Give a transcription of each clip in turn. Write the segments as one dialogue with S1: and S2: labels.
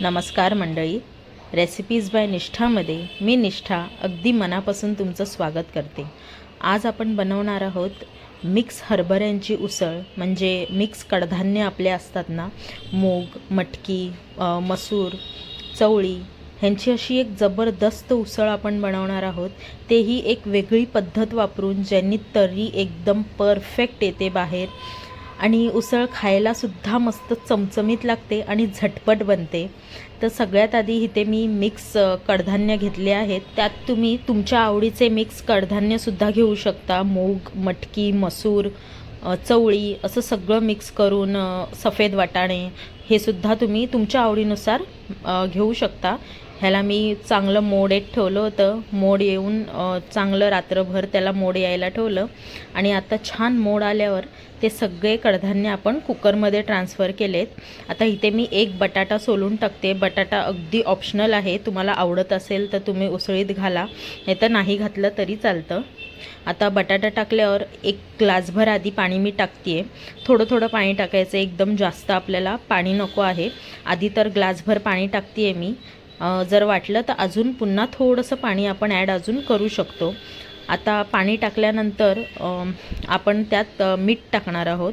S1: नमस्कार मंडळी. Recipes bye निष्ठामध्ये मी निष्ठा अगदी मनापासून तुमचं स्वागत करते. आज आपण बनवणार आहोत मिक्स हरभऱ्यांची उसळ म्हणजे मिक्स कडधान्य आपले असतात ना मूग मटकी मसूर चवळी ह्यांची अशी एक जबरदस्त उसळ आपण बनवणार आहोत. तेही एक वेगळी पद्धत वापरून ज्यांनी तरी एकदम परफेक्ट येते बाहेर. आणि उसळ खायलासुद्धा मस्त चमचमीत लागते आणि झटपट बनते. तर सगळ्यात आधी इथे मी मिक्स कडधान्य घेतले आहेत. त्यात तुम्ही तुमच्या आवडीचे मिक्स कडधान्यसुद्धा घेऊ शकता. मूग मटकी मसूर चवळी असं सगळं मिक्स करून सफेद वाटाणे हे सुद्धा तुम्ही तुमच्या आवडीनुसार घेऊ शकता. ह्याला मी चांगलं मोड येत ठेवलं होतं. मोड येऊन चांगलं रात्रभर त्याला मोड यायला ठेवलं. आणि आता छान मोड आल्यावर ते सगळे कडधान्य आपण कुकरमध्ये ट्रान्सफर केलेत. आता इथे मी एक बटाटा सोलून टाकते. बटाटा अगदी ऑप्शनल आहे. तुम्हाला आवडत असेल तर तुम्ही उसळीत घाला. नाही तर नाही घातलं तरी चालतं. आता बटाटा टाकल्यावर एक ग्लासभर आधी पाणी मी टाकते आहे थोडं थोडं पाणी टाकायचं. एकदम जास्त आपल्याला पाणी नको आहे. आधी तर ग्लासभर पाणी टाकते आहे मी. जर वाटलं तर अजून पुन्हा थोडंसं पाणी आपण ॲड अजून करू शकतो. आता पाणी टाकल्यानंतर आपण त्यात मीठ टाकणार आहोत.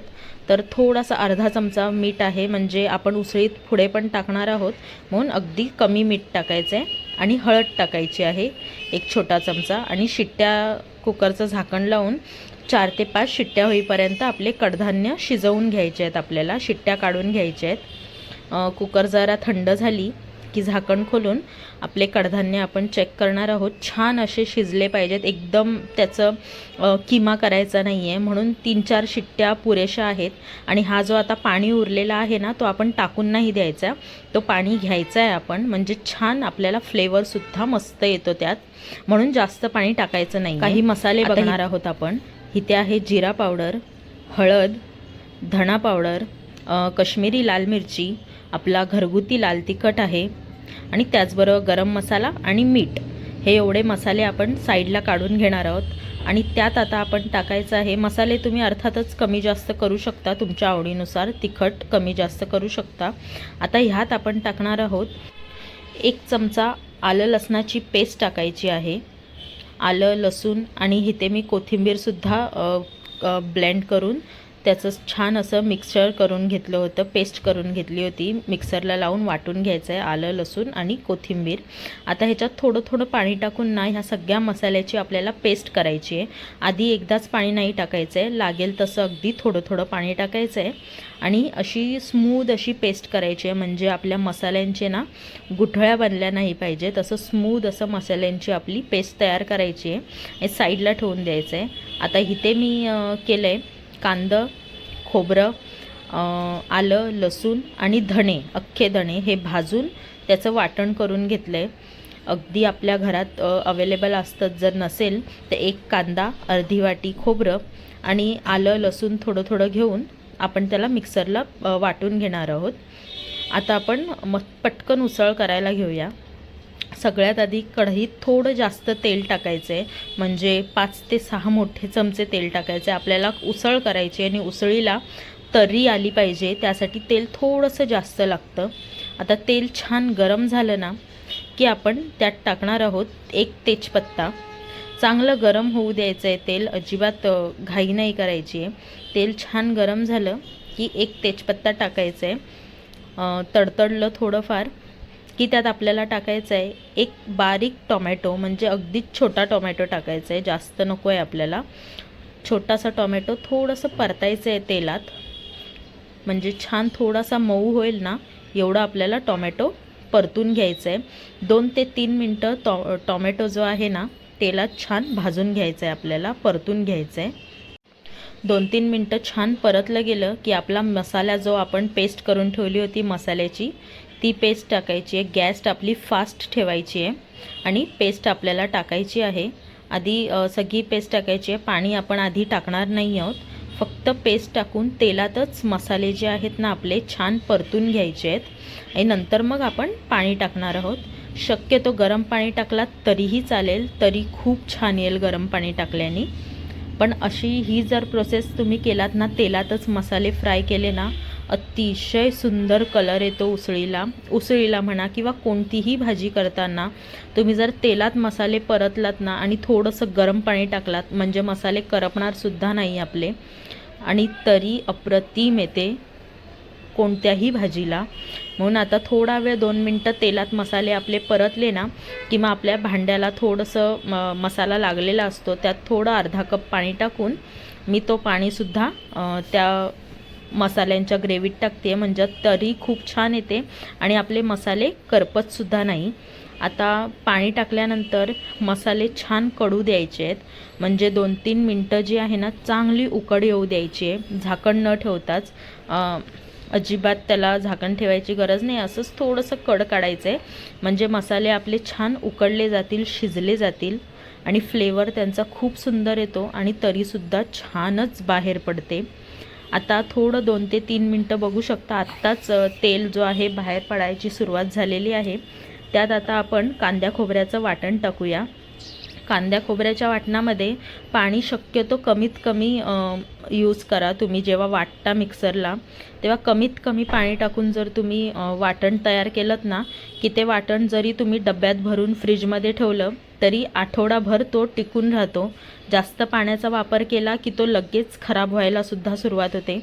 S1: तर थोडासा अर्धा चमचा मीठ आहे म्हणजे आपण उसळीत पुढे पण टाकणार आहोत. म्हणून अगदी कमी मीठ टाकायचं आहे आणि हळद टाकायची आहे एक छोटा चमचा. आणि शिट्ट्या कुकरचं झाकण लावून चार ते पाच शिट्ट्या होईपर्यंत आपले कडधान्य शिजवून घ्यायचे आहेत आपल्याला शिट्ट्या काढून घ्यायच्या आहेत. कुकर जरा थंड झाली की झाकण खोलून आपले कडधान्य आपण चेक करणार आहोत. छान असे शिजले पाहिजेत. एकदम त्याचं किमा करायचा नाही आहे म्हणून तीन चार शिट्ट्या पुरेशा आहेत. आणि हा जो आता पाणी उरलेला आहे ना तो आपण टाकून नाही द्यायचा. तो पाणी घ्यायचा आहे आपण. म्हणजे छान आपल्याला फ्लेवरसुद्धा मस्त येतो त्यात. म्हणून जास्त पाणी टाकायचं नाही काही मसाले बघणार आहोत आपण. इथे आहे जिरा पावडर हळद धणा पावडर काश्मीरी लाल मिरची आपला घरगुती लाल तिखट आहे. आणि त्याचबरोबर गरम मसाला आणि मीठ. हे एवढे मसाले आपण साईडला काढून घेणार आहोत. आणि त्यात आता आपण टाकायचं आहे मसाले तुम्ही अर्थातच कमी जास्त करू शकता तुमच्या आवडीनुसार तिखट कमी जास्त करू शकता. आता ह्यात आपण टाकणार आहोत एक चमचा आलं लसणाची पेस्ट टाकायची आहे. आलं लसूण आणि इथे मी कोथिंबीरसुद्धा ब्लेंड करून त्याचं छान असं मिक्सर करून घेतलं होतं पेस्ट करून घेतली होती. मिक्सरला लावून वाटून घ्यायचं आहे आलं लसूण आणि कोथिंबीर. आता ह्याच्यात थोडं थोडं पाणी टाकून ना ह्या सगळ्या मसाल्याची आपल्याला पेस्ट करायची आहे. आधी एकदाच पाणी नाही टाकायचं आहे लागेल तसं अगदी थोडं थोडं पाणी टाकायचं आहे आणि अशी स्मूद अशी पेस्ट करायची आहे म्हणजे आपल्या मसाल्यांचे ना गुठळ्या बनल्या नाही पाहिजे. तसं स्मूद असं मसाल्यांची आपली पेस्ट तयार करायची आहे. हे साईडला ठेवून द्यायचं आहे आता इथे मी केलं आहे कांदं खोबरं आलं लसूण आणि धणे अख्खे धणे हे भाजून त्याचं वाटण करून घेतलं आहे अगदी आपल्या घरात अवेलेबल असतं. जर नसेल तर एक कांदा अर्धी वाटी खोबरं आणि आलं लसूण थोडं थोडं घेऊन आपण त्याला मिक्सरला वाटून घेणार आहोत. आता आपण मग पटकन उसळ करायला घेऊया. सगळ्यात आधी कढईत थोडं जास्त तेल टाकायचं आहे म्हणजे पाच ते सहा मोठे चमचे तेल टाकायचे आपल्याला उसळ करायची आणि उसळीला तर्री आली पाहिजे त्यासाठी तेल थोडंसं जास्त लागतं. आता तेल छान गरम झालं ना की आपण त्यात टाकणार आहोत एक तेजपत्ता. चांगलं गरम होऊ द्यायचं आहे तेल अजिबात घाई नाही करायची आहे. तेल छान गरम झालं की एक तेजपत्ता टाकायचं आहे तडतडलं थोडंफार. की त्यात आपल्याला टाकायचं आहे एक बारीक टोमॅटो म्हणजे अगदीच छोटा टोमॅटो टाकायचा आहे जास्त नको आहे आपल्याला. छोटासा टोमॅटो थोडंसं परतायचं आहे तेलात. म्हणजे छान थोडासा मऊ होईल ना एवढा आपल्याला टोमॅटो परतून घ्यायचं आहे. दोन ते तीन मिनटं टॉ टोमॅटो जो आहे ना तेलात छान भाजून घ्यायचं आहे आपल्याला परतून घ्यायचं आहे. दोन तीन मिनटं छान परतलं गेलं की आपला मसाला जो आपण पेस्ट करून ठेवली होती मसाल्याची ती पेस्ट टाकायची आहे. गॅस आपली फास्ट ठेवायची आहे. आणि पेस्ट आपल्याला टाकायची आहे. आधी सगळी पेस्ट टाकायची आहे. पाणी आपण आधी टाकणार नाही आहोत. फक्त पेस्ट टाकून तेलातच मसाले जे आहेत ना आपले छान परतून घ्यायचे आहेत. आणि नंतर मग आपण पाणी टाकणार आहोत. शक्यतो गरम पाणी टाकलात तरीही चालेल. तरी खूप छान येईल गरम पाणी टाकल्याने. पण अशी ही जर प्रोसेस तुम्ही केलात ना तेलातच मसाले फ्राय केले ना अतिशय सुंदर कलर येतो उसळीला. उसळीला म्हणा किंवा कोणतीही भाजी करताना तुम्ही जर तेलात मसाले परतलात ना आणि थोडंसं गरम पाणी टाकलात म्हणजे मसाले करपणारसुद्धा नाही आपले आणि तरी अप्रतिम येते कोणत्याही भाजीला. म्हणून आता थोडा वेळ दोन मिनटं तेलात मसाले आपले परतले ना किंवा आपल्या भांड्याला थोडंसं म मसाला लागलेला असतो त्यात थोडं अर्धा कप पाणी टाकून मी तो पाणीसुद्धा त्या मसाल्यांच्या ग्रेव्हीत टाकते म्हणजे तरी खूप छान येते. आणि आपले मसाले करपतसुद्धा नाही. आता पाणी टाकल्यानंतर मसाले छान कडू द्यायचे आहेत. म्हणजे दोन तीन मिनटं जी आहे ना चांगली उकड येऊ द्यायची आहे. झाकण न ठेवताच अजिबात त्याला झाकण ठेवायची गरज नाही. असंच थोडंसं कड काढायचं आहे. म्हणजे मसाले आपले छान उकडले जातील शिजले जातील. आणि फ्लेवर त्यांचा खूप सुंदर येतो आणि तरीसुद्धा छानच बाहेर पडते. आता थोडं दोन ते तीन मिनटं बघू शकता. आत्ताच तेल जो आहे बाहेर पडायची सुरुवात झालेली आहे. त्यात आता आपण कांद्या खोबऱ्याचं वाटण टाकूया. कांद्या खोबऱ्याच्या वाटणामध्ये पाणी शक्यतो कमीत कमी यूज करा. तुम्ही जेव्हा वाटता मिक्सरला तेव्हा कमीत कमी पाणी टाकून जर तुम्ही वाटण तयार केलं ना की ते वाटण जरी तुम्ही डब्यात भरून फ्रीजमध्ये ठेवलं तरी आठवडाभर तो टिकून राहतो. जास्त पाण्याचा वापर केला की तो लगेच खराब व्हायलासुद्धा सुरुवात होते.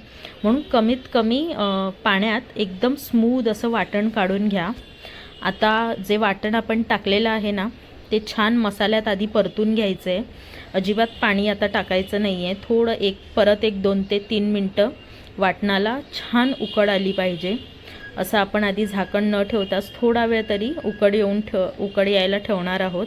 S1: म्हणून कमीत कमी पाण्यात एकदम स्मूद असं वाटण काढून घ्या. आता जे वाटण आपण टाकलेलं आहे ना ते छान मसाल्यात आधी परतून घ्यायचं आहे अजिबात पाणी आता टाकायचं नाही आहे थोडं एक परत एक दोन ते तीन मिनटं वाटणाला छान उकड आली पाहिजे. असं आपण आधी झाकण न ठेवताच थोडा वेळ तरी उकड येऊन ठेव उकड यायला ठेवणार आहोत.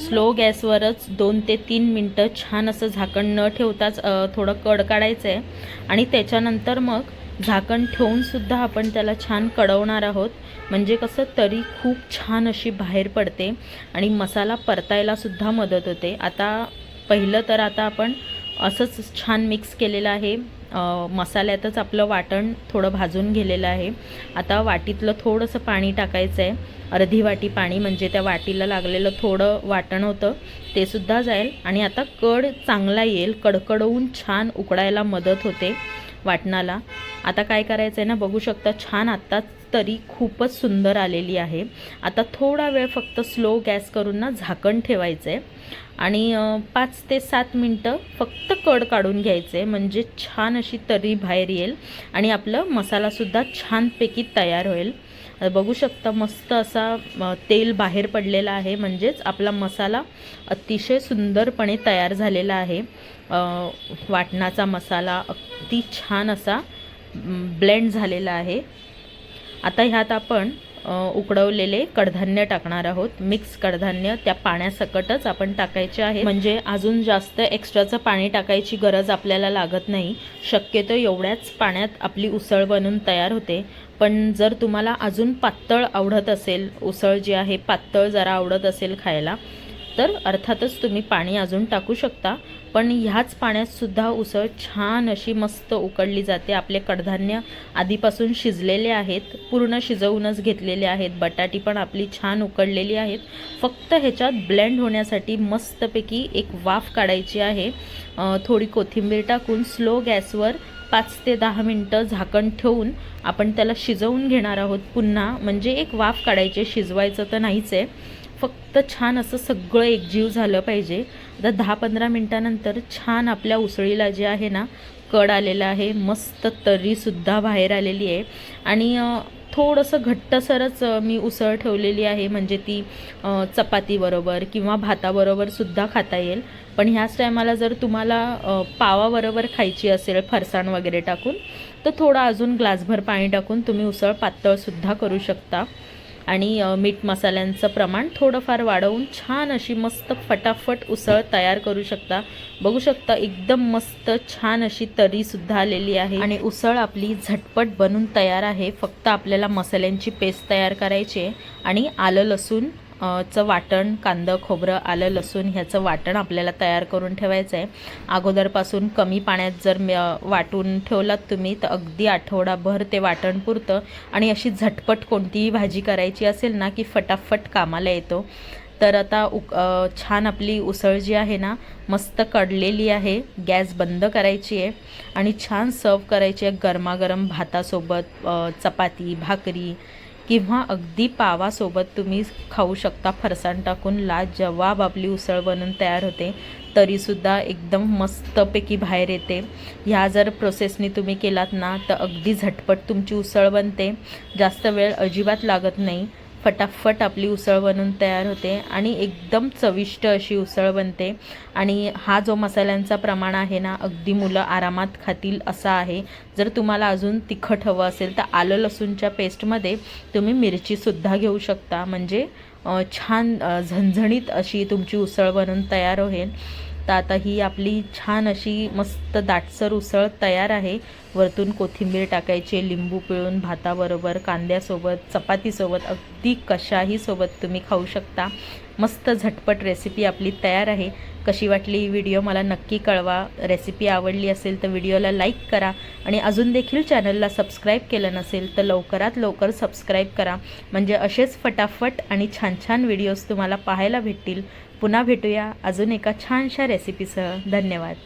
S1: स्लो गॅसवरच दोन ते तीन मिनटं छान असं झाकण न ठेवताच थोडं कड काढायचं आहे आणि त्याच्यानंतर मग झाकण ठेवूनसुद्धा आपण त्याला छान कडवणार आहोत. म्हणजे कसं तरी खूप छान अशी बाहेर पडते आणि मसाला परतायलासुद्धा मदत होते. आता पहिलं तर आता आपण असंच छान मिक्स केलेलं आहे. मसाल्यातच आपलं वाटण थोडं भाजून गेलेलं आहे. आता वाटीतलं थोडंसं पाणी टाकायचं आहे अर्धी वाटी पाणी म्हणजे त्या वाटीला लागलेलं थोडं वाटण होतं. ते सुद्धा जाईल. आणि आता कड चांगला येईल. कडकडवून छान उकडायला मदत होते वाटणाला. आता काय करायचं आहे ना बघू शकता छान आत्ताच तरी खूपच सुंदर आलेली आहे. आता थोडा वेळ फक्त स्लो गॅस करून ना झाकण ठेवायचं आहे आणि पाच ते सात मिनटं फक्त कड काढून घ्यायचं आहे म्हणजे छान अशी तरी बाहेर येईल आणि आपलं मसालासुद्धा छानपैकी तयार होईल. बघू शकता मस्त असा तेल बाहेर पडलेला आहे म्हणजेच आपला मसाला अतिशय सुंदरपणे तयार झालेला आहे. वाटणाचा मसाला अगदी छान असा ब्लेंड झालेला आहे. आता ह्यात आपण उकडवलेले कडधान्य टाकणार आहोत. मिक्स कडधान्य त्या पाण्यासकटच आपण टाकायचे आहे. म्हणजे अजून जास्त एक्स्ट्राचं पाणी टाकायची गरज आपल्याला लागत नाही. शक्यतो एवढ्याच पाण्यात आपली उसळ बनून तयार होते. पण जर तुम्हाला अजून पातळ आवडत असेल उसळ जी आहे पातळ जरा आवडत असेल खायला तर अर्थातच तुम्ही पाणी अजून टाकू शकता पण ह्याच पाण्यातसुद्धा उसळ छान अशी मस्त उकडली जाते. आपले कडधान्य आधीपासून शिजलेले आहेत पूर्ण शिजवूनच घेतलेले आहेत. बटाटी पण आपली छान उकडलेली आहेत. फक्त ह्याच्यात ब्लेंड होण्यासाठी मस्तपैकी एक वाफ काढायची आहे. थोडी कोथिंबीर टाकून स्लो गॅसवर पाच ते दहा मिनटं झाकण ठेवून आपण त्याला शिजवून घेणार आहोत. पुन्हा म्हणजे एक वाफ काढायची शिजवायचं तर नाहीच आहे. फक्त छान असं सगळं एकजीव झालं पाहिजे. आता दहा पंधरा मिनटानंतर छान आपल्या उसळीला जे आहे ना कड आलेलं आहे मस्त तरीसुद्धा बाहेर आलेली आहे. आणि थोडंसं घट्टसरच मी उसळ ठेवलेली आहे. म्हणजे ती चपातीबरोबर किंवा भाताबरोबर सुद्धा खाता येईल. पण ह्याच टायमाला जर तुम्हाला पावाबरोबर खायची असेल फरसाण वगैरे टाकून तर थोडं अजून ग्लासभर पाणी टाकून तुम्ही उसळ पातळसुद्धा करू शकता. आणि मीठ मसाल्यांचं प्रमाण थोडंफार वाढवून छान अशी मस्त फटाफट उसळ तयार करू शकता. बघू शकता एकदम मस्त छान अशी तरीसुद्धा आलेली आहे. आणि उसळ आपली झटपट बनून तयार आहे. फक्त आपल्याला मसाल्यांची पेस्ट तयार करायची आहे. आणि आलं लसूण चं वाटण कांदं खोबरं आलं लसूण ह्याचं वाटण आपल्याला तयार करून ठेवायचं आहे. अगोदरपासून कमी पाण्यात जर वाटून ठेवलात तुम्ही तर अगदी आठवडाभर ते वाटण पुरतं. आणि अशी झटपट कोणतीही भाजी करायची असेल ना की फटाफट कामाला येतो. तर आता उक छान आपली उसळ जी आहे ना मस्त कडलेली आहे. गॅस बंद करायची आहे. आणि छान सर्व करायची आहे गरमागरम भातासोबत चपाती भाकरी किंवा अगदी पावासोबत तुम्ही खाऊ शकता. फरसाण टाकून लाजवाब आपली उसळ बनून तयार होते. तरीसुद्धा एकदम मस्तपैकी बाहेर येते. ह्या जर प्रोसेसनी तुम्ही केलात ना तर अगदी झटपट तुमची उसळ बनते. जास्त वेळ अजिबात लागत नाही. फटाफट आपली उसळ बनून तयार होते आणि एकदम चविष्ट अशी उसळ बनते. आणि हा जो मसाल्यांचा प्रमाण आहे ना अगदी मुलं आरामात खातील असा आहे. जर तुम्हाला अजून तिखट हवं असेल तर आलं लसूणच्या पेस्टमध्ये तुम्ही मिरचीसुद्धा घेऊ शकता. म्हणजे छान झणझणीत अशी तुमची उसळ बनून तयार होईल. तर आता ही आपली छान अशी मस्त दाटसर उसळ तयार आहे. वरतून कोथिंबीर टाकायची लिंबू पिळून भाताबरोबर कांद्यासोबत चपातीसोबत अगदी कशाहीसोबत तुम्ही खाऊ शकता. मस्त झटपट रेसिपी आपली तयार आहे. कशी वाटली ही व्हिडिओ मला नक्की कळवा. रेसिपी आवडली असेल तर व्हिडिओला लाईक करा आणि अजून देखील चॅनलला सबस्क्राईब केलं नसेल तर लवकरात लवकर सबस्क्राईब करा. म्हणजे असेच फटाफट आणि छान छान व्हिडिओज तुम्हाला पाहायला भेटतील. पुन्हा भेटूया. अजून एका छानशा रेसिपीसह धन्यवाद.